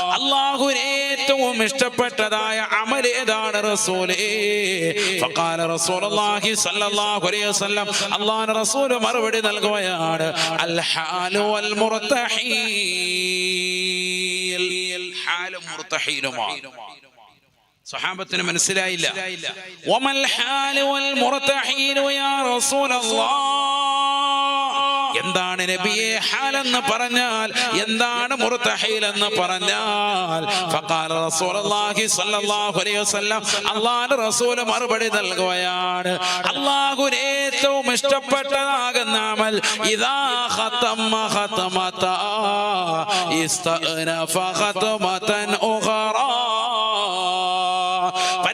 അള്ളാഹുവിന് ഏറ്റവും ഇഷ്ടപ്പെട്ടതായ അമൽ ഏതാണ് റസൂലേ? അല്ലാഹുവിന്റെ റസൂൽ മറുപടി നൽകുകയാണ്. അൽ ഹാലു ഹാലും മുർതഹീലുമാണ് സ്വഹാബത്തിന് മനസ്സിലായില്ല. വമൽ ഹാലു മുർതഹീലു യാ റസൂലല്ലാഹ്. എന്താണ് നബിയെ ഹാലെന്ന് പറഞ്ഞാൽ? എന്താണ് മുർതഹീൽ എന്ന് പറഞ്ഞാൽ മറുപടി നൽകുകയാണ്. അല്ലാഹുവിന് ഏറ്റവും ഇഷ്ടപ്പെട്ടതാകുന്ന അമൽ ഇദാ ഖതമ ഖതമത ഇസ്തഅനഫ ഖതമതൻ ഉഖറാ.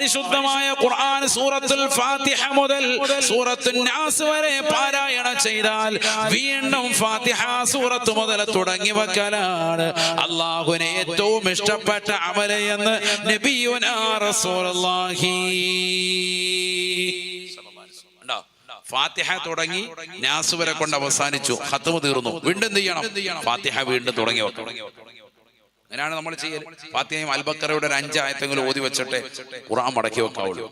പരിശുദ്ധമായ ഖുർആൻ സൂറത്തുൽ ഫാത്തിഹ മുതൽ സൂറത്തുൽ നാസ് വരെ പാരായണം ചെയ്താൽ വീണ്ടും ഫാത്തിഹ സൂറത്ത് മുതൽ തുടങ്ങി വെക്കലാണ് അള്ളാഹുവിനെ ഏറ്റവും ഇഷ്ടപ്പെട്ട അമല എന്ന് നബിയുനാ റസൂലുള്ളാഹി? ഫാത്തിഹ തുടങ്ങി നാസ് വരെ കൊണ്ട് അവസാനിച്ചു. ഹത്തുമ തീർന്നു. വീണ്ടും ചെയ്യണം? ഫാത്തിഹ വീണ്ടും തുടങ്ങി വെക്കണം. അങ്ങനെയാണ് നമ്മൾ ചെയ്യൽ ഫാത്തിമയും അൽബക്കറയുടെ ഒരു അഞ്ചായത്തെങ്കിലും ഓതി വെച്ചിട്ട് ഖുറാൻ മടക്കി വെക്കാവുള്ളൂ.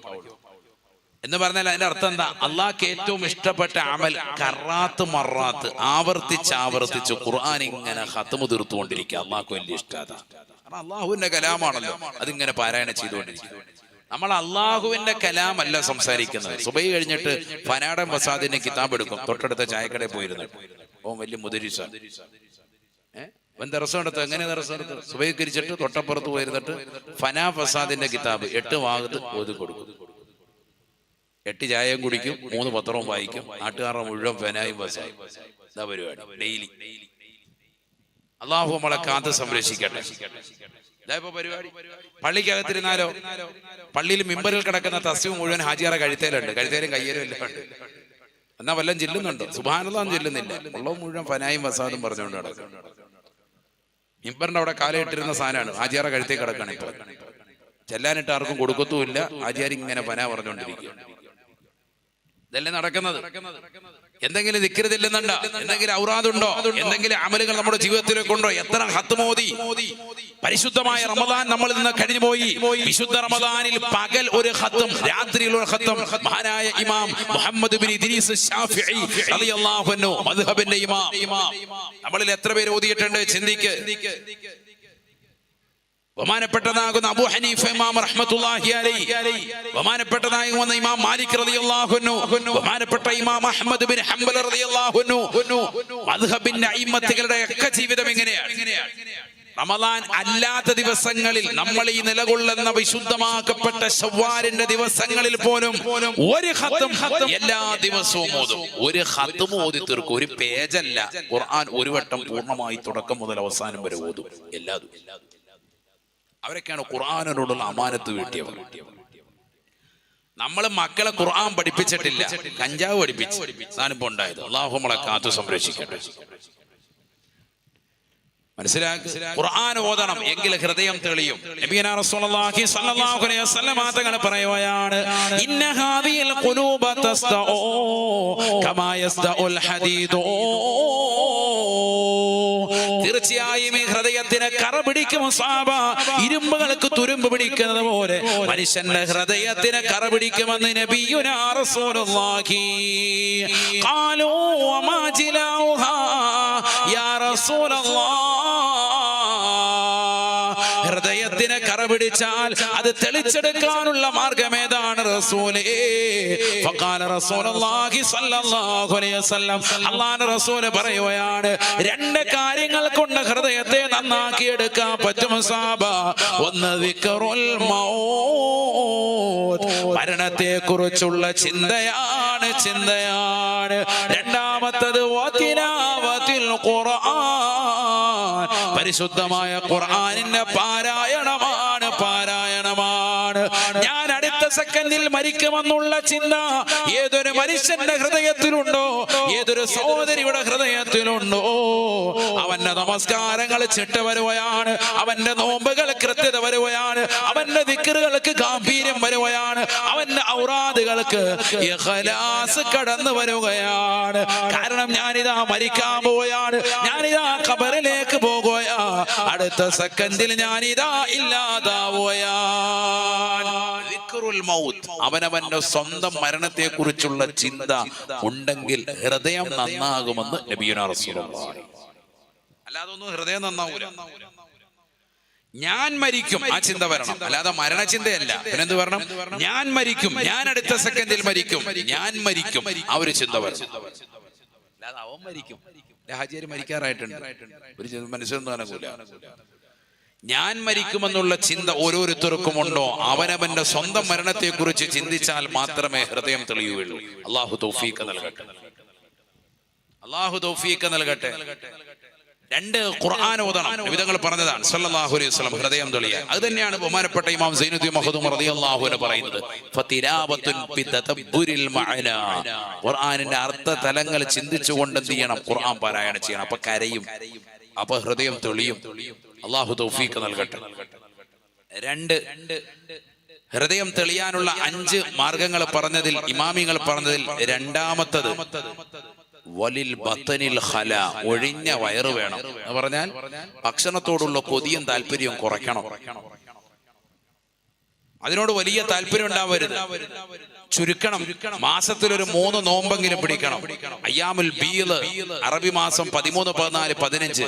എന്ന് പറഞ്ഞാൽ അതിന്റെ അർത്ഥം എന്താ? അള്ളാഹ്ക്ക് ഏറ്റവും ഇഷ്ടപ്പെട്ട അമൽ കറാത്ത് മറാത്ത് ആവർത്തിച്ച് ആവർത്തിച്ച് ഖുർആൻ ഇങ്ങനെ ഹത്തുമു തീർത്തുകൊണ്ടിരിക്കുക. അള്ളാഹ്ക്ക് വലിയ ഇഷ്ടത കാരണം അള്ളാഹുവിന്റെ കലാമാണല്ലോ അതിങ്ങനെ പാരായണം ചെയ്തുകൊണ്ടിരിക്കുക. നമ്മൾ അള്ളാഹുവിന്റെ കലാമല്ല സംസാരിക്കുന്നത്. സുബൈ കഴിഞ്ഞിട്ട് ഫനാടൻ വസാദിന്റെ കിതാബ് എടുക്കും. തൊട്ടടുത്ത ചായക്കടയിൽ പോയിരുന്നു. ഓ വലിയ മുതിരി ദർശനം എടുത്തു? എങ്ങനെ ദർശനം എടുത്ത് സുബൈകരിച്ചിട്ട് തൊട്ടപ്പുറത്ത് പോയിരുന്നിട്ട് ഫനാ ഫസാദിന്റെ കിതാബ് എട്ട് ഭാഗത്ത് ഓതി കൊടുക്കും. എട്ട് ചായയും കുടിക്കും മൂന്ന് പത്രവും വായിക്കും നാട്ടുകാരുടെ മുഴുവൻ ഫനായും ഫസായും ഇതാ പരിപാടി. ഡെയിലി അള്ളാഹു നമ്മളെ കാത്ത് സംരക്ഷിക്കട്ടെ. പരിപാടി. പള്ളിക്കകത്തിരുന്നാലോ? പള്ളിയിൽ മിമ്പറിൽ കിടക്കുന്ന തസ്യവും മുഴുവൻ ഹാജിയാറ കഴുത്തേലുണ്ട്. കഴുത്തേലും കയ്യേലും എല്ലാം എന്നാ വല്ലതും ചെല്ലുന്നുണ്ടോ? സുബാനന്ദം ചെല്ലുന്നില്ല. ഉള്ളത് മുഴുവൻ ഫനായും വസാദും പറഞ്ഞുകൊണ്ട് നടക്കും. മിമ്പറിന്റെ അവിടെ കാലയിട്ടിരുന്ന സാധനമാണ്. ആചാര കഴുത്തേ കിടക്കാണ് ഇപ്പോൾ. ചെല്ലാനിട്ട് ആർക്കും കൊടുക്കത്തുമില്ല. ആചാരി ഇങ്ങനെ പന പറഞ്ഞുകൊണ്ടിരിക്കുക. ഇതല്ലേ നടക്കുന്നത്? എന്തെങ്കിലും ദിക്കരുതില്ലെന്നുണ്ടോ എന്തെങ്കിലും ഔറാദുണ്ടോ? എന്തെങ്കിലും അമലുകൾ നമ്മുടെ ജീവിതത്തിലേക്ക് ഉണ്ടോ എത്ര ഹത്ത് മോദി പരിശുദ്ധമായ റമദാൻ നമ്മൾ നിന്ന് കഴിഞ്ഞു പോയി. വിശുദ്ധ റമദാനിൽ പകൽ ഒരു ഹത്തും രാത്രിയിൽ ഒരു ഹത്തും. മഹാനായ ഇമാം മുഹമ്മദ് ബിൻ ഇദ്രീസ് ഷാഫിഈ റളിയല്ലാഹു അൻഹു മദ്ഹബിന്റെ ഇമാം. നമ്മളിൽ എത്ര പേര് ഓതിയിട്ടുണ്ട്? ചിന്തിക്ക്. ബഹുമാനപ്പെട്ടതാകുന്ന അബൂ ഹനീഫ ഇമാം റഹ്മത്തുള്ളാഹി അലൈഹി. ബഹുമാനപ്പെട്ടതാകുന്ന ഇമാം മാലിക് റളിയല്ലാഹു അൻഹു. ബഹുമാനപ്പെട്ട ഇമാം അഹ്മദ് ബിൻ ഹംബൽ റളിയല്ലാഹു അൻഹു. മദ്ഹബിന്റെ അയിമത്തുകളുടെ ഒക്കെ ജീവിതം എങ്ങനെയാണ്? റമദാൻ അല്ലാത്ത ദിവസങ്ങളിൽ നമ്മൾ ഈ നിലകൊള്ളുന്ന വിശുദ്ധമാക്കപ്പെട്ട ശവ്വാലിന്റെ ദിവസങ്ങളിൽ പോലും ഒരു ഹത്തും എല്ലാ ദിവസവും ഓതും. ഒരു ഹത്തും ഓതി തീർക്കും. ഒരു പേജല്ല. ഖുർആൻ ഒരു വട്ടം പൂർണമായി തുടക്കം മുതൽ അവസാനം വരെ ഓതും. എല്ലാതും. അവരൊക്കെയാണ് ഖുർആാനോടുള്ള അമാനത്ത് വീട്ടിയവർ. നമ്മൾ മക്കളെ ഖുർആൻ പഠിപ്പിച്ചിട്ടില്ല. കഞ്ചാവ് പഠിപ്പിച്ചു. ഞാനിപ്പോ ഉണ്ടായത്. അള്ളാഹു നമ്മളെ കാത്തു സംരക്ഷിക്കട്ടെ. മനസ്സിലാക്കി? ഖുർആൻ ഓതണം. എങ്കിൽ ഹൃദയം തെളിയും. നബിയനാ റസൂലുള്ളാഹി സ്വല്ലല്ലാഹു അലൈഹി വസല്ലം തങ്ങൾ പറയുകയാണ്. ഇന്ന ഹാദിൽ ഖുലൂബ തസ്തഉ കമാ യസ്തഉൽ ഹദീദു. തീർച്ചയായും ഈ ഹൃദയത്തിന് കറ പിടിക്കും ഇരുമ്പുകൾക്ക് തുരുമ്പ് പിടിക്കുന്നത് പോലെ. മനുഷ്യന്റെ ഹൃദയത്തിന് കറ പിടിക്കുമെന്ന് നബിയുനാ റസൂലുള്ളാഹി. ഖാലൂ വമാ ജിലാഉഹാ. യാ ഹൃദയത്തിന് കറപിടിച്ചാൽ അത് തെളിച്ചെടുക്കാനുള്ള മാർഗം ഏതാണ് റസൂലേ. അല്ലാഹുവിന്റെ റസൂൽ പറയുകയാണ് രണ്ട് കാര്യങ്ങൾ കൊണ്ട് ഹൃദയത്തെ നന്നാക്കി എടുക്കാൻ പറ്റും സാബ. ഒന്ന് വിക്കറുൽ മരണത്തെ കുറിച്ചുള്ള ചിന്തയാണ് ചിന്തയാണ്. രണ്ടാമത്തത് പരിശുദ്ധമായ ഖുർആാനിന്റെ പാരായണമാണ് സെക്കൻഡിൽ മരിക്കുമെന്നുള്ള ചിന്ത ഏതൊരു മനുഷ്യന്റെ ഹൃദയത്തിലുണ്ടോ? ഏതൊരു സഹോദരിയുടെ ഹൃദയത്തിലുണ്ടോ? അവന്റെ നമസ്കാരങ്ങൾ ചിട്ട വരുവയാണ് അവന്റെ നോമ്പുകൾ കൃത്യത വരുവയാണ് അവന്റെ ദിക്കറുകൾക്ക് ഗാംഭീര്യം വരുവയാണ് അവന്റെ ഔറാദുകൾക്ക് കടന്നു വരുകയാണ്. കാരണം ഞാനിതാ മരിക്കാൻ പോവുകയാണ്. ഞാനിതാ ഖബറിലേക്ക് പോകുക അടുത്ത സെക്കൻഡിൽ ഞാനിതാ ഇല്ലാതാവുകയാ അവനവന്റെ സ്വന്തം മരണത്തെ കുറിച്ചുള്ള ചിന്ത ഉണ്ടെങ്കിൽ ഹൃദയം നന്നാകുമെന്ന് നബിയുനാർ റസൂലുള്ളാഹി. അല്ലാതെ ഒന്നും ഹൃദയം നന്നാവൂല. ഞാൻ മരിക്കും ആ ചിന്ത വരണം. അല്ലാതെ മരണചിന്തയല്ല. പിന്നെന്ത് വരണം? ഞാൻ മരിക്കും. ഞാൻ അടുത്ത സെക്കൻഡിൽ മരിക്കും. ഞാൻ മരിക്കും. ആ ഒരു ചിന്ത വരണം. അല്ലാതെ അവൻ മരിക്കും. ഹാജിയാര് മരിക്കാറായിട്ടുണ്ട്. ഒരു മനുഷ്യനൊന്നും അനക്കൂല ഞാൻ മരിക്കുമെന്നുള്ള ചിന്ത ഓരോരുത്തർക്കും ഉണ്ടോ അവനവന്റെ സ്വന്തം മരണത്തെ കുറിച്ച് ചിന്തിച്ചാൽ മാത്രമേ ഹൃദയം തെളിയുകയുള്ളൂ. അള്ളാഹു തൗഫീഖ് നൽകട്ടെ. അള്ളാഹു തൗഫീഖ് നൽകട്ടെ. രണ്ട് ഖുർആൻ ഓതണം. വിധങ്ങൾ പറഞ്ഞതാണ്. സല്ലല്ലാഹു അലൈഹി വസല്ലം ഹൃദയം തെളിയാൻ അത് തന്നെയാണ് ബഹുമാനപ്പെട്ട ഇമാം സൈനുദ്ദീൻ മഹദൂം റളിയല്ലാഹു അൻഹു പറയുന്നത്. ഫതിരാബത്തുൻ ബിതദബ്ബുരിൽ മഅന. ഖുർആനിന്റെ അർത്ഥ തലങ്ങൾ ചിന്തിച്ചുകൊണ്ട് എന്ത് ചെയ്യണം? ഖുർആൻ പാരായണം ചെയ്യണം. അപ്പോൾ കരയും. അപ്പോൾ ഹൃദയം തെളിയും. അല്ലാഹു തൗഫീഖ് നൽകട്ടെ. രണ്ട് ഹൃദയം തെളിയാനുള്ള അഞ്ച് മാർഗങ്ങൾ പറഞ്ഞതിൽ ഇമാമിങ്ങൾ പറഞ്ഞതിൽ രണ്ടാമത്തത് വലിൽ ബത്തനിൽ ഹല ഒഴിഞ്ഞ വയറ് വേണം. എന്ന് പറഞ്ഞാൽ ഭക്ഷണത്തോടുള്ള കൊതിയും താല്പര്യവും കുറയ്ക്കണം. അതിനോട് വലിയ താല്പര്യം ഉണ്ടാവരുത്. ചുരുക്കണം. മാസത്തിൽ ഒരു മൂന്ന് നോമ്പെങ്കിലും പിടിക്കണം. അയ്യാമുൽ ബീൽ അറബി മാസം പതിമൂന്ന് പതിനാല് പതിനഞ്ച്.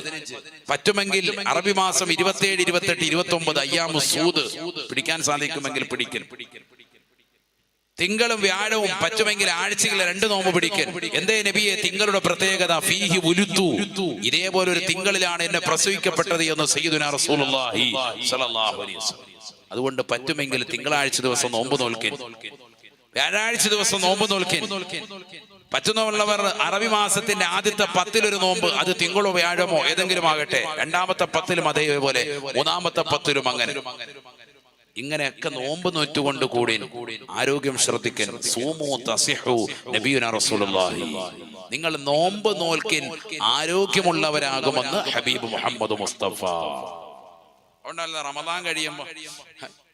പറ്റുമെങ്കിൽ അറബി മാസം ഇരുപത്തിയേഴ് ഇരുപത്തെട്ട് ഇരുപത്തി ഒമ്പത് അയ്യാമു സൂദ് പിടിക്കാൻ സാധിക്കുമെങ്കിൽ പിടിക്കൽ തിങ്കളും വ്യാഴവും പറ്റുമെങ്കിൽ ആഴ്ചയിൽ രണ്ട് നോമ്പ് പിടിക്കൽ. എന്തേ നബിയെ തിങ്കളുടെ പ്രത്യേകത? ഫീഹി ഉലുത്തു ഇതേപോലെ ഒരു തിങ്കളിലാണ് എന്നെ പ്രസവിക്കപ്പെട്ടത് എന്ന് റസൂലുള്ളാഹി അലൈഹി വസല്ലം. അതുകൊണ്ട് പറ്റുമെങ്കിൽ തിങ്കളാഴ്ച ദിവസം നോമ്പ് നോൽക്കൻ വ്യാഴാഴ്ച ദിവസം നോമ്പ് നോൽക്കൻ പറ്റുന്നവർ അറബി മാസത്തിന്റെ ആദ്യത്തെ പത്തിലൊരു നോമ്പ് അത് തിങ്കളോ വ്യാഴമോ ഏതെങ്കിലും ആകട്ടെ രണ്ടാമത്തെ പത്തിലും അതേപോലെ മൂന്നാമത്തെ പത്തിലും അങ്ങനെ. ഇങ്ങനെയൊക്കെ നോമ്പ് നോറ്റുകൊണ്ട് കൂടി ആരോഗ്യം ശ്രദ്ധിക്കൻ സൂമു തസിഹു നബിയുന റസൂലുള്ളാഹി. നിങ്ങൾ നോമ്പ് നോൽക്കിൻ ആരോഗ്യമുള്ളവരാകുമെന്ന് ഹബീബ് മുഹമ്മദ് മുസ്തഫ. അതുകൊണ്ടല്ല റമദാൻ കഴിയുമ്പോ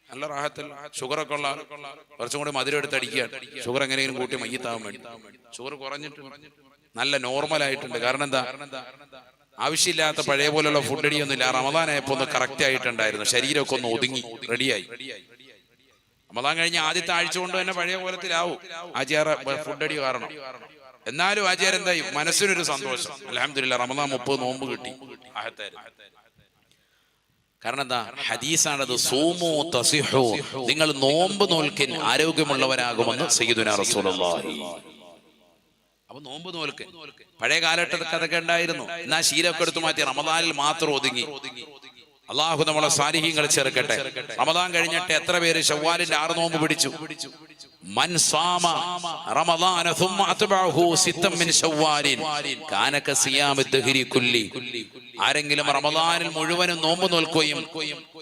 നല്ല റാഹത്തിൽ ഷുഗർ ഒക്കെ ഉള്ള കുറച്ചും കൂടി മധുരം എടുത്ത് അടിക്കുക ഷുഗർ എങ്ങനെയെങ്കിലും കൂട്ടി മയ്യത്താവാൻ വേണ്ടി. ഷുഗർ കുറഞ്ഞിട്ട് നല്ല നോർമൽ ആയിട്ടുണ്ട് കാരണം എന്താ? ആവശ്യമില്ലാത്ത പഴയ പോലെയുള്ള ഫുഡ് അടിയൊന്നുമില്ല റമദാനായപ്പോ ഒന്ന് കറക്റ്റ് ആയിട്ടുണ്ടായിരുന്നു. ശരീരമൊക്കെ ഒന്ന് ഒതുങ്ങി റെഡിയായി റമദാൻ കഴിഞ്ഞ ആദ്യത്തെ ആഴ്ച കൊണ്ട് തന്നെ പഴയ പോലത്തിലാവും ആചാര ഫുഡ് അടി കാരണം. എന്നാലും ആചാരം എന്തായി? മനസ്സിനൊരു സന്തോഷം. അലഹമില്ല റമദാൻ മുപ്പത് നോമ്പ് കിട്ടി. കാരണം എന്താ? ഹദീസാണത് സൂമു തസിഹോ. നിങ്ങൾ നോമ്പ് നോൽക്കിൻ ആരോഗ്യമുള്ളവരാകുമെന്ന് സയ്യിദുന റസൂലുള്ളാഹി. അപ്പൊ നോമ്പ് നോൽക്ക്. പഴയ കാലഘട്ടത്തിൽ അതൊക്കെ ഉണ്ടായിരുന്നു. എന്നാ ശീലമൊക്കെ എടുത്തു മാറ്റി റമദാനിൽ മാത്രം ഒതുങ്ങി. അള്ളാഹു നമ്മളെ സാന്നിധ്യങ്ങൾ ചേർക്കട്ടെ. റമദാൻ കഴിഞ്ഞിട്ട് എത്ര പേര് ഷവ്വാലിന്റെ ആറ് നോമ്പ് പിടിച്ചു? ثم ദഹരി കുല്ലി. ആരെങ്കിലും റമദാനിൽ മുഴുവനും നോമ്പ് നോൽക്കുകയും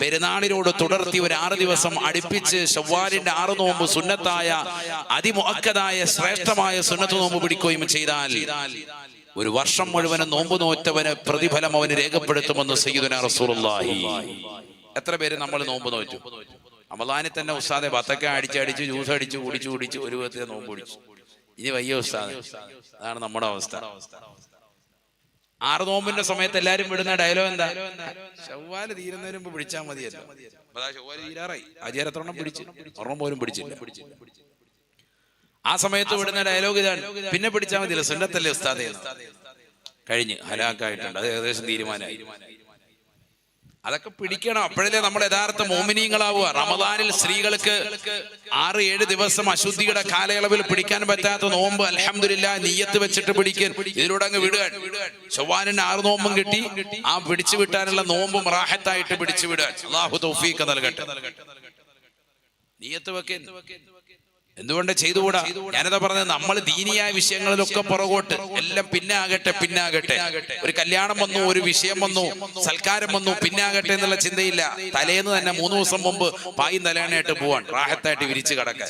പെരുന്നാളിനോട് തുടർത്തി ഒരു ആറ് ദിവസം അടുപ്പിച്ച് ഷവ്വാലിന്റെ ആറ് നോമ്പ് സുന്നത്തായ അതിമുഹക്കതായ ശ്രേഷ്ഠമായ സുന്നത്ത് നോമ്പ് പിടിക്കുകയും ചെയ്താൽ ഒരു വർഷം മുഴുവനും നോമ്പ് നോറ്റവന് പ്രതിഫലം അവന് രേഖപ്പെടുത്തുമെന്ന് സയ്യിദുന റസൂലുള്ളാഹി. എത്ര പേര് നമ്മൾ നോമ്പ് നോറ്റു? റമദാനിൽ തന്നെ ഉസ്താദെ ബത്തക്ക അടിച്ച് അടിച്ച് ജ്യൂസ് അടിച്ച് കുടിച്ചു കുടിച്ച് ഒരു വിധത്തിൽ നോമ്പ് കുടിച്ചു ഇനി വയ്യ ഉസ്താദ്. അതാണ് നമ്മുടെ അവസ്ഥ. ആറ് നോമ്പിന്റെ സമയത്ത് എല്ലാരും വിടുന്ന ഡയലോഗ് എന്താ? ചൊവ്വാൽ തീരുന്നതിന് മുമ്പ് പിടിച്ചാൽ മതിയല്ലോ. ചൊവ്വാൽ തീരാറായി. ആചാരത്തൊണ്ണം പിടിച്ച്. ഒരെണ്ണം പോലും പിടിച്ചില്ല. ആ സമയത്ത് വിടുന്ന ഡയലോഗ് ഇതാണ്. പിന്നെ പിടിച്ചാൽ മതിയല്ലോ. സുന്നത്തല്ലേ ഉസ്താദേ. കഴിഞ്ഞ്. ഹലാക്കായിട്ടുണ്ട്. അത് ഏകദേശം തീരുമാനമായി. അതൊക്കെ പിടിക്കണം. അപ്പോഴല്ലേ നമ്മൾ യഥാർത്ഥ മോമിനിയങ്ങളാവുക റമദാനിൽ സ്ത്രീകൾക്ക് ആറ് ഏഴ് ദിവസം അശുദ്ധിയുടെ കാലയളവിൽ പിടിക്കാൻ പറ്റാത്ത നോമ്പ് അലഹമില്ല നീയത്ത് വെച്ചിട്ട് പിടിക്കാൻ ഇതിലൂടെ അങ്ങ് വിടുക. ചൊവ്വാനിന് ആറ് നോമ്പും കിട്ടി. ആ പിടിച്ചു വിട്ടാനുള്ള നോമ്പും റാഹത്തായിട്ട് പിടിച്ചു വിടുക. അള്ളാഹു തൗഫീഖ് നൽകട്ടെ. നീയത്ത് വെക്കൻ എന്തുകൊണ്ട് ചെയ്തുകൂടാ? ഞാനതാ പറഞ്ഞത് നമ്മൾ ദീനിയായ വിഷയങ്ങളിലൊക്കെ പുറകോട്ട് എല്ലാം പിന്നാകട്ടെ പിന്നാകട്ടെ. ഒരു കല്യാണം വന്നു ഒരു വിഷയം വന്നു സൽക്കാരം വന്നു പിന്നാകട്ടെ എന്നുള്ള ചിന്തയില്ല. തലേന്ന് തന്നെ മൂന്ന് ദിവസം മുമ്പ് പായും തലേണയായിട്ട് പോവാൻ റാഹത്തായിട്ട് വിരിച്ച് കിടക്കാൻ.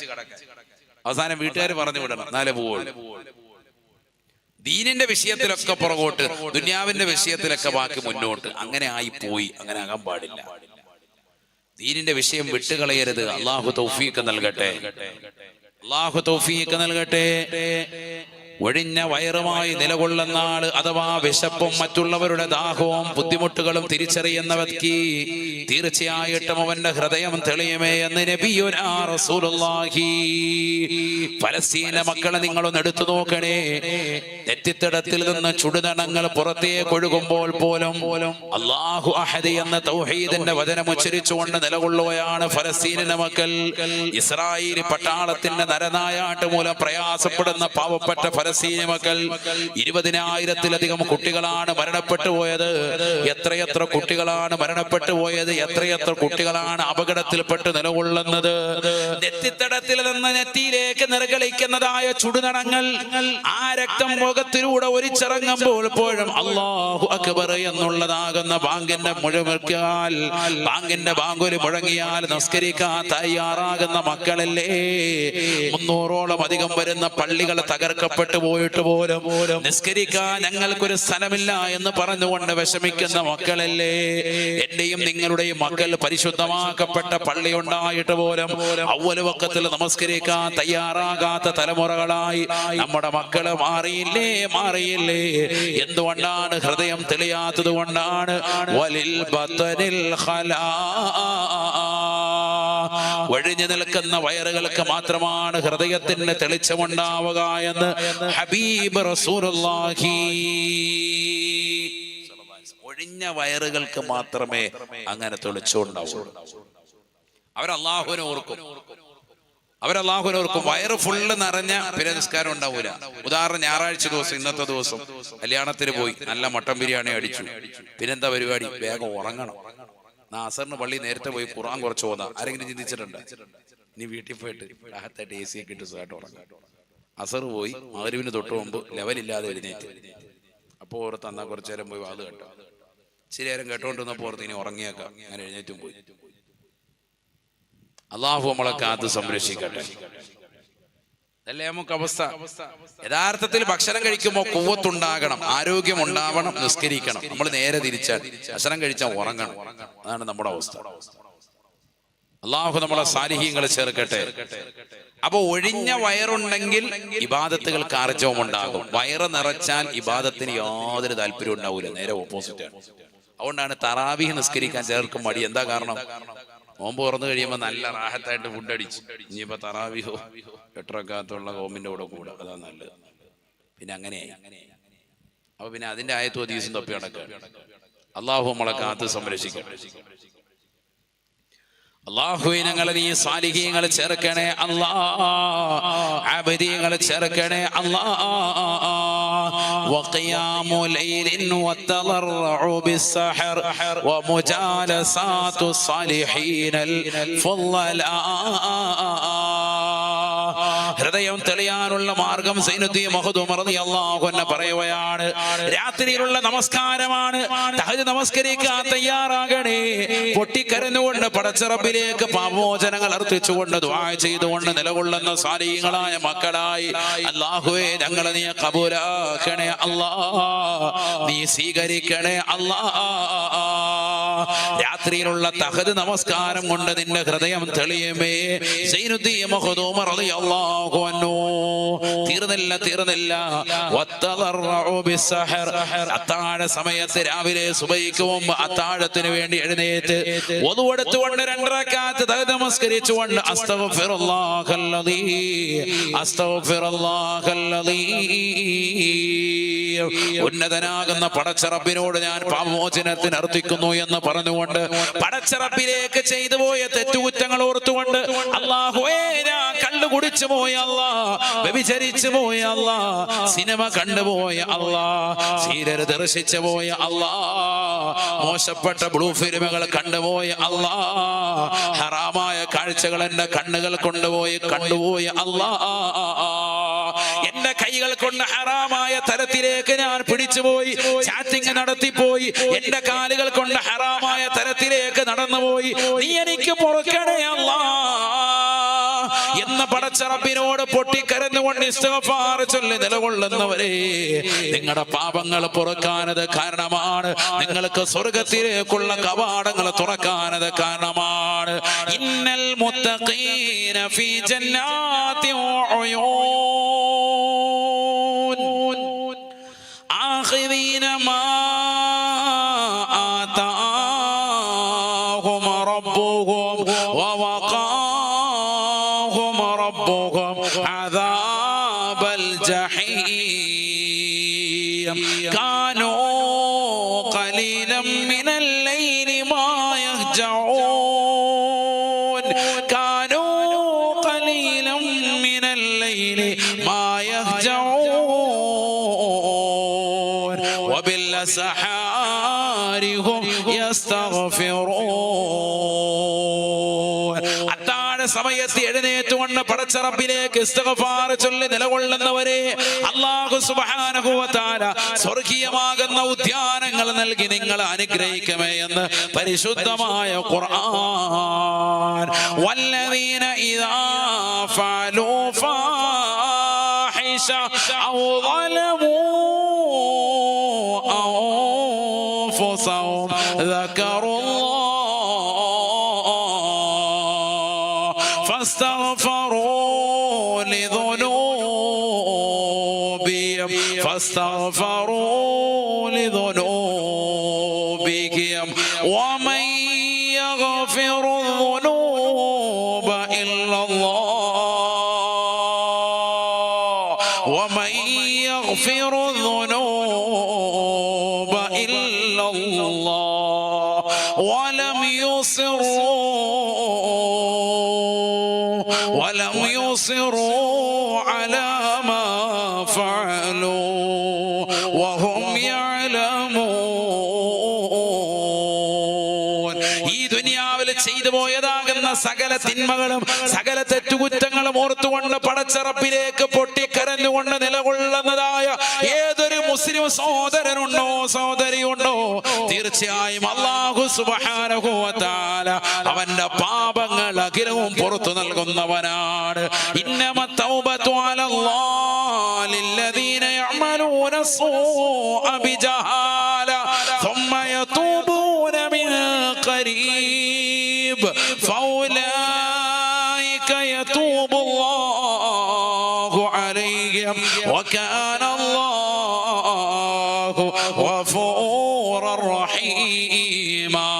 അവസാനം വീട്ടുകാർ പറഞ്ഞു വിടണം നാലേ പോവുള്ളൂ ദീനിന്റെ വിഷയത്തിലൊക്കെ പുറകോട്ട് ദുന്യാവിന്റെ വിഷയത്തിലൊക്കെ ബാക്കി മുന്നോട്ട്. അങ്ങനെ ആയി പോയി അങ്ങനെ ആകാൻ പാടില്ല. ദീനിന്റെ വിഷയം വിട്ടുകളയരുത്. അള്ളാഹു തൗഫീഖ് നൽകട്ടെ. അള്ളാഹു തൗഫീഖ് നൽകട്ടെ. ഒഴിഞ്ഞ വയറുമായി നിലകൊള്ളുന്ന ആൾ അഥവാ വിശപ്പും മറ്റുള്ളവരുടെ ദാഹവും ബുദ്ധിമുട്ടുകളും തിരിച്ചറിയുന്ന വ്യക്തി തീർച്ചയായിട്ടും അവന്റെ ഹൃദയം തെളിയുമേ എന്ന് നബിയുനാ റസൂലുള്ളാഹി. ഫലസ്തീന മക്കളെ നിങ്ങളൊന്ന് എടുത്തു നോക്കണേ. നെറ്റിത്തടത്തിൽ നിന്ന് ചുടുതണങ്ങൾ പുറത്തേക്ക് ഒഴുകുമ്പോൾ പോലും അള്ളാഹു അഹദി എന്ന തൗഹീദിന്റെ വചനം ഉച്ചരിച്ചുകൊണ്ട് നിലകൊള്ളുകയാണ് ഫലസ്തീനിന്റെ മക്കൾ. ഇസ്രായേലി പട്ടാളത്തിന്റെ നരനായാട്ട് മൂലം പ്രയാസപ്പെടുന്ന പാവപ്പെട്ട ഫലസ്തീന മക്കൾ ഇരുപതിനായിരത്തിലധികം കുട്ടികളാണ് മരണപ്പെട്ടു പോയത്. എത്രയെത്ര കുട്ടികളാണ് മരണപ്പെട്ടു പോയത്. എത്രയെത്ര കുട്ടികളാണ് അപകടത്തിൽപ്പെട്ട് നിലകൊള്ളുന്നത്. നെറ്റിത്തടത്തിൽ നിന്ന് നെറ്റിയിലേക്ക് നിറകളിക്കുന്നതായ ചുടുനടങ്ങൾ ആ രക്തം മുഖത്തിലൂടെ ഒരിച്ചിറങ്ങുമ്പോൾ പോഴും അള്ളാഹു അക്ബർ എന്നുള്ളതാകുന്ന ബാങ്കിന്റെ മുഴമിക്കാൽ ബാങ്കിന്റെ ബാങ്കൊലി മുഴങ്ങിയാൽ നിസ്കരിക്കാൻ തയ്യാറാകുന്ന മക്കളല്ലേ? മുന്നൂറോളം അധികം വരുന്ന പള്ളികൾ തകർക്കപ്പെട്ടു പോയിട്ട് പോലും നിസ്കരിക്കാൻ ഞങ്ങൾക്കൊരു സ്ഥലമില്ല എന്ന് പറഞ്ഞുകൊണ്ട് വിഷമിക്കുന്ന മക്കളല്ലേ? എന്റെയും നിങ്ങളുടെയും മക്കൾ പരിശുദ്ധമാക്കപ്പെട്ട പള്ളി ഉണ്ടായിട്ട് പോലും അവൽ പക്കത്തിൽ നമസ്കരിക്കാൻ തയ്യാറാകാത്ത തലമുറകളായി നമ്മുടെ മക്കൾ മാറിയില്ലേ മാറിയില്ലേ? എന്തുകൊണ്ടാണ് ഹൃദയം തെളിയാത്തത് കൊണ്ടാണ്? വലിൽ ബത്തനിൽ ഖലാ. ഒഴിഞ്ഞു നിൽക്കുന്ന വയറുകൾക്ക് മാത്രമാണ് ഹൃദയത്തിന് തെളിച്ചമുണ്ടാവുക എന്ന് ഹബീബ് റസൂലുള്ളാഹി ഒഴിഞ്ഞ വയറുകൾക്ക് മാത്രമേ അങ്ങനെ തെളിച്ചുണ്ടാവുള്ളൂ അവരല്ലാഹുവിനെ ഓർക്കും അവരല്ലാഹുവിനെ ഓർക്കും വയറ് ഫുള്ള് നിറഞ്ഞ പിന്നെ നിസ്കാരം ഉണ്ടാവൂല. ഉദാഹരണം ഞായറാഴ്ച ദിവസം ഇന്നത്തെ ദിവസം കല്യാണത്തിന് പോയി നല്ല മട്ടൻ ബിരിയാണി അടിച്ചു. പിന്നെന്താ പരിപാടി? വേഗം ഉറങ്ങണം. നാസറിന് പള്ളി നേരത്തെ പോയി ഖുറാൻ കുറച്ച് പോന്നാ ആരെങ്കിലും ചിന്തിച്ചിട്ടുണ്ട്? നീ വീട്ടിൽ പോയിട്ട് രാഹത്തായിട്ട് എ സി ഒക്കെ ഇട്ട് സുഖമായിട്ട് ഉറങ്ങാം. അസർ പോയി മകരുവിന് തൊട്ട് മുമ്പ് ലെവലില്ലാതെ എഴുന്നേറ്റ്. അപ്പോൾ ഓർത്ത് അന്നാ കുറച്ചു നേരം പോയി വാത് കേട്ടോ. ശരി നേരം കേട്ടോണ്ടിരുന്നപ്പോൾ ഓർത്ത് ഇനി ഉറങ്ങിയേക്കാം. അങ്ങനെ എഴുന്നേറ്റും പോയി. അള്ളാഹു നമ്മളെ കാത്ത് സംരക്ഷിക്കട്ടെ. അതല്ലേ നമുക്ക് അവസ്ഥ? യഥാർത്ഥത്തിൽ ഭക്ഷണം കഴിക്കുമ്പോൾ കൂവത്തുണ്ടാകണം ആരോഗ്യം ഉണ്ടാവണം നിസ്കരിക്കണം. നമ്മൾ നേരെ തിരിച്ചാൽ ഭക്ഷണം കഴിച്ചാൽ ഉറങ്ങണം. അതാണ് നമ്മുടെ അവസ്ഥ. അള്ളാഹു നമ്മളെ സാലിഹ്യങ്ങൾ ചേർക്കട്ടെ. അപ്പൊ ഒഴിഞ്ഞ വയറുണ്ടെങ്കിൽ ഇബാദത്തുകൾക്ക് ആർജവം ഉണ്ടാകും വയറ് നിറച്ചാൽ ഇബാദത്തിന് യാതൊരു താല്പര്യം ഉണ്ടാവില്ല നേരെ ഓപ്പോസിറ്റ് ആണ്. അതുകൊണ്ടാണ് തറാവിഹ് നിസ്കരിക്കാൻ ചേർക്കും മടി. എന്താ കാരണം? നോമ്പ് തുറന്നു കഴിയുമ്പോൾ നല്ല റാഹത്തായിട്ട് ഫുഡ് അടിച്ചു. ഇനിയിപ്പോ തറാവിഹോ എട്ടറക്കാത്തുള്ള ഹോമിന്റെ കൂടെ കൂടെ. അതാ നല്ലത്. പിന്നെ അങ്ങനെയായി. അപ്പൊ പിന്നെ അതിന്റെ ആയത്വ അതീസും തൊപ്പി അടക്കുക അള്ളാഹു നമ്മളെ കാത്ത് സംരക്ഷിക്കട്ടെ അള്ളാഹുവിനങ്ങളെ നീ സാലിഹീങ്ങൾ ചേർക്കണേ അല്ലാ ആബദീങ്ങൾ ചേർക്കണേ അല്ലാ وقيام ليل والتضرع بالسحر ومجالسات الصالحين الفضلاء ഹൃദയം തെളിയാനുള്ള മാർഗം സൈനുദ്ദീൻ പറയുകയാണ്. രാത്രിയിലുള്ള നമസ്കാരമാണ്. നമസ്കരിക്കാൻ തയ്യാറാകണേ. പൊട്ടിക്കരഞ്ഞുകൊണ്ട് പടച്ചിറപ്പിലേക്ക് പാപമോചനങ്ങൾ അർപ്പിച്ചുകൊണ്ട് ദ്വാ ചെയ്തുകൊണ്ട് നിലകൊള്ളുന്ന സാലീങ്ങളായ മക്കളായി. അള്ളാഹുവേ ഞങ്ങളെ നീ കബൂലാക്കണേ അല്ലാ നീ സ്വീകരിക്കണേ അല്ലാ രാത്രിയിലുള്ള തഹദ് നമസ്കാരം കൊണ്ട് നിന്റെ ഹൃദയം തെളിയുമേ. തീർന്നില്ല തീർന്നില്ല. അത്താഴ സമയത്ത് രാവിലെ സുബഹിക്ക് മുമ്പ് അത്താഴത്തിന് വേണ്ടി എഴുന്നേറ്റ് ഒതുവെടുത്തുകൊണ്ട് രണ്ടരക്കാത്ത് തഹദ് നമസ്കരിച്ചുകൊണ്ട് ഉന്നതനാകുന്ന പടച്ചറപ്പിനോട് ഞാൻ പാമോചനത്തിന് അർത്ഥിക്കുന്നു എന്ന് പറഞ്ഞുകൊണ്ട് പടച്ചിറപ്പിലേക്ക് ചെയ്തു പോയ തെറ്റുകുറ്റങ്ങൾ ഓർത്തുകൊണ്ട് അള്ളാഹുവേ കള്ളു കുടിച്ചു പോയ അല്ലാ വ്യഭിചരിച്ചു പോയ അല്ലാ സിനിമ കണ്ടുപോയ അല്ലാ സീരർ ദർശിച്ചു പോയ അല്ലാ മോശപ്പെട്ട ബ്ലൂ ഫിലിമുകൾ കണ്ടുപോയ അല്ലാ ഹറാമായ കാഴ്ചകൾ എന്റെ കണ്ണുകൾ കൊണ്ടുപോയി കണ്ടുപോയ അല്ലാ എന്റെ കൈകൾ കൊണ്ട് ഹറാമായ തരത്തിലേക്ക് ഞാൻ പിടിച്ചുപോയി. ചാറ്റിംഗ് നടത്തിപ്പോയി. എന്റെ കാലുകൾ കൊണ്ട് ഹറാമായ തരത്തിലേക്ക് നടന്നുപോയി. നീ എനിക്ക് പൊറുക്കണേ അല്ലാ. പടച്ചറപ്പിനോട് പൊട്ടിക്കരഞ്ഞുകൊണ്ട് ഇഷ്ടപാറ ചൊല്ലി നിലകൊള്ളുന്നവരെ നിങ്ങളുടെ പാപങ്ങൾ പുറക്കാനത് കാരണമാണ്. നിങ്ങൾക്ക് സ്വർഗത്തിലേക്കുള്ള കവാടങ്ങൾ തുറക്കാനത് കാരണമാണ്. ഇന്നൽ മുത്തഖീന ഫീ എഴുന്നേറ്റുകൊണ്ട് പടച്ചറപ്പിലേക്ക് ഇസ്തിഗ്ഫാർ ചൊല്ലി നിലകൊള്ളുന്നവരെ അള്ളാഹു സുബ്ഹാനഹു വ തആല സ്വർഗീയമാകുന്ന ഉദ്യാനങ്ങൾ നൽകി നിങ്ങൾ അനുഗ്രഹിക്കമേ എന്ന് പരിശുദ്ധമായ ഖുർആൻ വല്ലദീന ഇദാ ഫഅലൂ ഫാഹിഷ ഔ ظلموا أنفسهم ذكروا الله فاستغفروا لذنوبهم ومن يغفر الذنوب إلا الله ومن يغفر الذنوب إلا الله ولم يصروا ولم يصروا على ما فعلوا സകല തിന്മകളും സകല തെറ്റുകുറ്റങ്ങളും ഓർത്തുകൊണ്ട് പടച്ചറപ്പിലേക്ക് പൊട്ടിക്കരഞ്ഞുകൊണ്ട് നിലകൊള്ളുന്നതായ ഏതൊരു മുസ്ലിം സഹോദരനുണ്ടോ സഹോദരിയുണ്ടോ തീർച്ചയായും അള്ളാഹു സുബ്ഹാനഹു വ തആല അവന്റെ പാപങ്ങൾ അഖിലവും പുറത്തു നൽകുന്നവനാണ് ഇന്നമ തൗബത്തു അലല്ലാഹ് ലില്ലദീന യഅമലൂന السوء بجهالة ثم يتوبون من قريب فأولئك يتوب الله عليهم وكان الله غفورا رحيما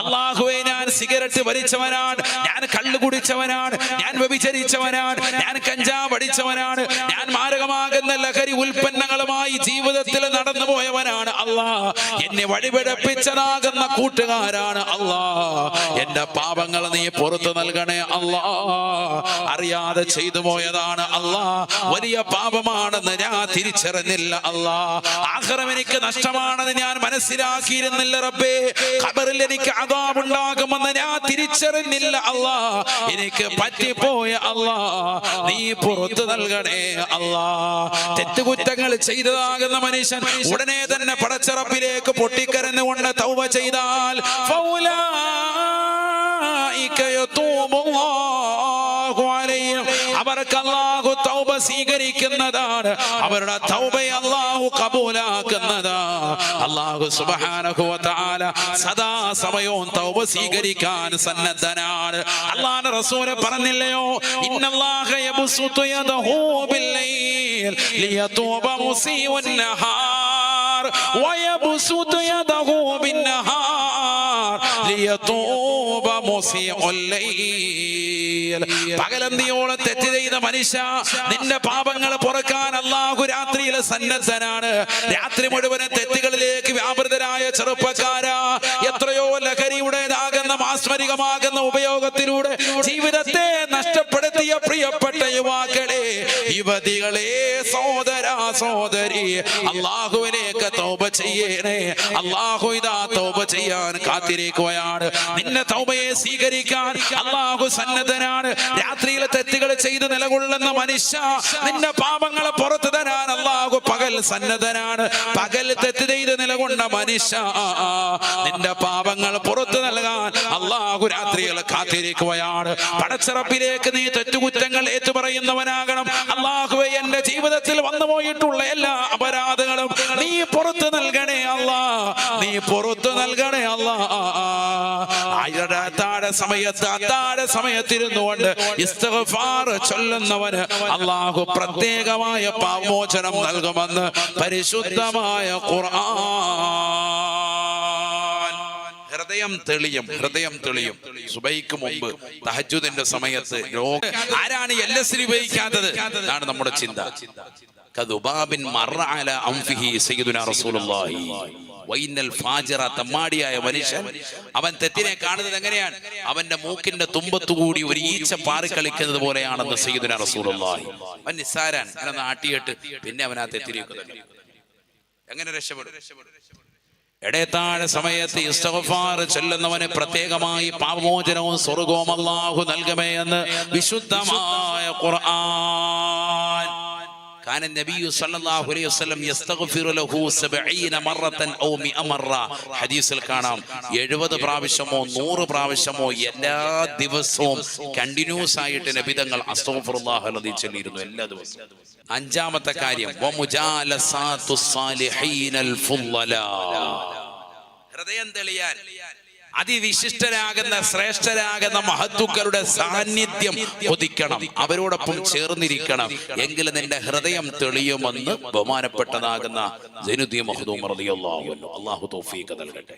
അള്ളാഹുവെ ഞാൻ സിഗരറ്റ് വലിച്ചവനാണ് ഞാൻ കള്ളു കുടിച്ചവനാണ് ഞാൻ വ്യഭിചരിച്ചവനാണ് ഞാൻ കഞ്ചാവ് അടിച്ചവനാണ് ഞാൻ മാരകമാകുന്ന ലഹരി ഉൽപ്പന്നങ്ങളുമായി ജീവിതത്തിൽ നടന്നു പോയവനാണ് അള്ളാ. എന്നെ വഴിപിഴപ്പിച്ചനാകുന്ന കൂട്ടുകാരാണ് അള്ളാ. എന്റെ പാപങ്ങൾ നീ പുറത്തു നൽകണേ അള്ളാ. അറിയാതെ ചെയ്തു പോയതാണ് അള്ളാ. വലിയ പാപമാണെന്ന് ഞാൻ തിരിച്ചറിഞ്ഞില്ല അള്ളാ. ആഹ്റം എനിക്ക് നഷ്ടമാണെന്ന് ഞാൻ മനസ്സിലാക്കിയിരുന്നില്ല റബ്ബേ. ഖബറിൽ എനിക്ക് അതാവുണ്ടാകുമെന്ന് ഞാൻ തിരിച്ചറിഞ്ഞില്ല അള്ളാ. എനിക്ക് പറ്റിപ്പോയ അള്ളാ. നീ പുറത്തു നൽകണേ അള്ളാ. തെറ്റുകുറ്റങ്ങൾ ചെയ്തതാകുന്ന മനുഷ്യൻ ഉടനെ തന്നെ പടച്ചറപ്പിലേക്ക് പൊട്ടിക്കരഞ്ഞുകൊണ്ട് തൗവ ചെയ്താൽ. അവർക്ക് അല്ലാഹു തൗബ സ്വീകരിക്കുന്നതാണ്. അവരുടെ തൗബ അല്ലാഹു കബൂലാക്കുന്നതാ അല്ലാഹു സുബ്ഹാനഹു തആല സദാ സമയവും തൗബ സ്വീകരിക്കാൻ സന്നദ്ധനാണ്. അല്ലാഹുവിന്റെ റസൂൽ പറഞ്ഞില്ലയോ? ഇന്നല്ലാഹ യബ്സുതു യദഹു ബില്ലൈൽ ലിയതൂബ മുസീഉൻ നഹാർ വയബ്സുതു യദഹു ബിന്നഹാർ ലിയതൂബ മുസീഉൽ ലൈൽ. പകലന്തിയോളം തെറ്റ് ചെയ്ത മനുഷ്യ നിന്റെ പാപങ്ങൾ പുറക്കാൻ അള്ളാഹു രാത്രിയിൽ സന്നദ്ധനാണ്. രാത്രി മുഴുവൻ തെറ്റുകളിലേക്ക് വ്യാപൃതരായ ചെറുപ്പക്കാര. എത്രയോ ലഹരിയുടേതാകുന്ന മാസ്മരികമാകുന്ന ഉപയോഗത്തിലൂടെ ജീവിതത്തെ നഷ്ടപ്പെടുത്തിയ പ്രിയപ്പെട്ട യുവാക്കളെ യുവതികളെ സോദര സോദരി അള്ളാഹുവിനേക്ക് തൗബ ചെയ്യണേ. അള്ളാഹു ഇതാ തൗബ ചെയ്യാൻ കാത്തിരിക്കുകയാണ്. നിന്നെ തൗബയെ സ്വീകരിക്കാൻ അള്ളാഹു സന്നദ്ധനാണ്. രാത്രിയിലെ തെറ്റുകൾ ചെയ്ത് നിലകൊള്ളുന്ന മനുഷ്യ നിന്റെ പാപങ്ങളെ പുറത്തു തരാൻ അള്ളാഹു പകൽ സന്നദ്ധനാണ്. പകൽ തെറ്റ് ചെയ്ത് നിലകൊണ്ട മനുഷ്യ നിന്റെ പാപങ്ങൾ പുറത്തു നൽകാൻ അള്ളാഹു രാത്രികൾ കാത്തിരിക്കുകയാണ്. പടച്ചിറപ്പിലേക്ക് നീ തെറ്റുകുറ്റങ്ങൾ ഏറ്റുപറയുന്നവനാകണം. അള്ളാഹുവെ എന്റെ ജീവിതത്തിൽ വന്നു പോയിട്ടുള്ള എല്ലാ അപരാധങ്ങളും നീ പുറത്തു നൽകണേ അല്ലാ. നീ പുറത്തു നൽകണേ അല്ലാ. അത്താഴ സമയത്ത് അത്താഴ സമയത്തിരുന്നുകൊണ്ട് ഇസ്തിഗ്ഫാർ ചൊല്ലുന്നവന് അള്ളാഹു പ്രത്യേകമായ പാമോചനം നൽകുമെന്ന് പരിശുദ്ധമായ ഖുർആൻ. ഹൃദയം തെളിയും ഹൃദയം തെളിയും. സുബൈക്ക് മുമ്പ് തഹജുദിന്റെ സമയത്ത് ആരാണ് എൽ എസ് ഉപയോഗിക്കാത്തത്? അതാണ് നമ്മുടെ ചിന്ത. കദുബാബിൻ മറ അല അംഫിഹി സയ്യിദുനാ റസൂലുള്ളാഹി. വൈനൽ ഫാജിറ തമ്മാടിയായ മനുഷ്യൻ. അവൻ തെറ്റിനെ കാണുന്നത് എങ്ങനെയാണ്? അവന്റെ മൂക്കിന്റെ തുമ്പത്തുകൂടി ഒരു ഈച്ച പാറി കളിക്കുന്നത് പോലെയാണെന്ന് സയ്യിദുനാ റസൂലുള്ളാഹി. അവൻ നിസ്സാരാൻ അങ്ങനെ നാട്ടിയിട്ട് പിന്നെ അവൻ ആ തെറ്റിലേക്ക് എങ്ങനെ രക്ഷപ്പെടും? ഇടയത്താഴ സമയത്ത് ഇസ്തഗ്ഫാർ ചൊല്ലുന്നവന് പ്രത്യേകമായി പാപമോചനവും സ്വർഗവും അല്ലാഹു നൽകമേ എന്ന് വിശുദ്ധമായ ഖുർആൻ കാന നബിയു സല്ലല്ലാഹു അലൈഹി വസല്ലം യസ്തഗ്ഫിറു ലഹു 70 മറത്തൻ ഔ 100 മറ ഹദീസിൽ കാണാം 70 പ്രാവശ്യമോ 100 പ്രാവശ്യമോ എല്ലാ ദിവസവും കണ്ടിന്യൂസ് ആയിട്ട് നബി തങ്ങൾ അസ്തഗ്ഫിറുല്ലാഹ് അലൈഹി ചൊല്ലിയിരുന്നു എല്ലാ ദിവസവും. അഞ്ചാമത്തെ കാര്യം വ മുജാലസാതു സാലിഹീനൽ ഫുള്ളല ഹൃദയം തെളിയാൻ. അതിവിശിഷ്ടരാകുന്ന ശ്രേഷ്ഠരാകുന്ന മഹത്തുക്കളുടെ സാന്നിധ്യം കൊതിക്കണം അവരോടൊപ്പം ചേർന്നിരിക്കണം. എങ്കിൽ നിന്റെ ഹൃദയം തെളിയുമെന്ന് ബഹുമാനപ്പെട്ടതാകുന്ന ജനുദ്ദീൻ മഹദൂം അള്ളാഹു തോഫീക്ക് നൽകട്ടെ.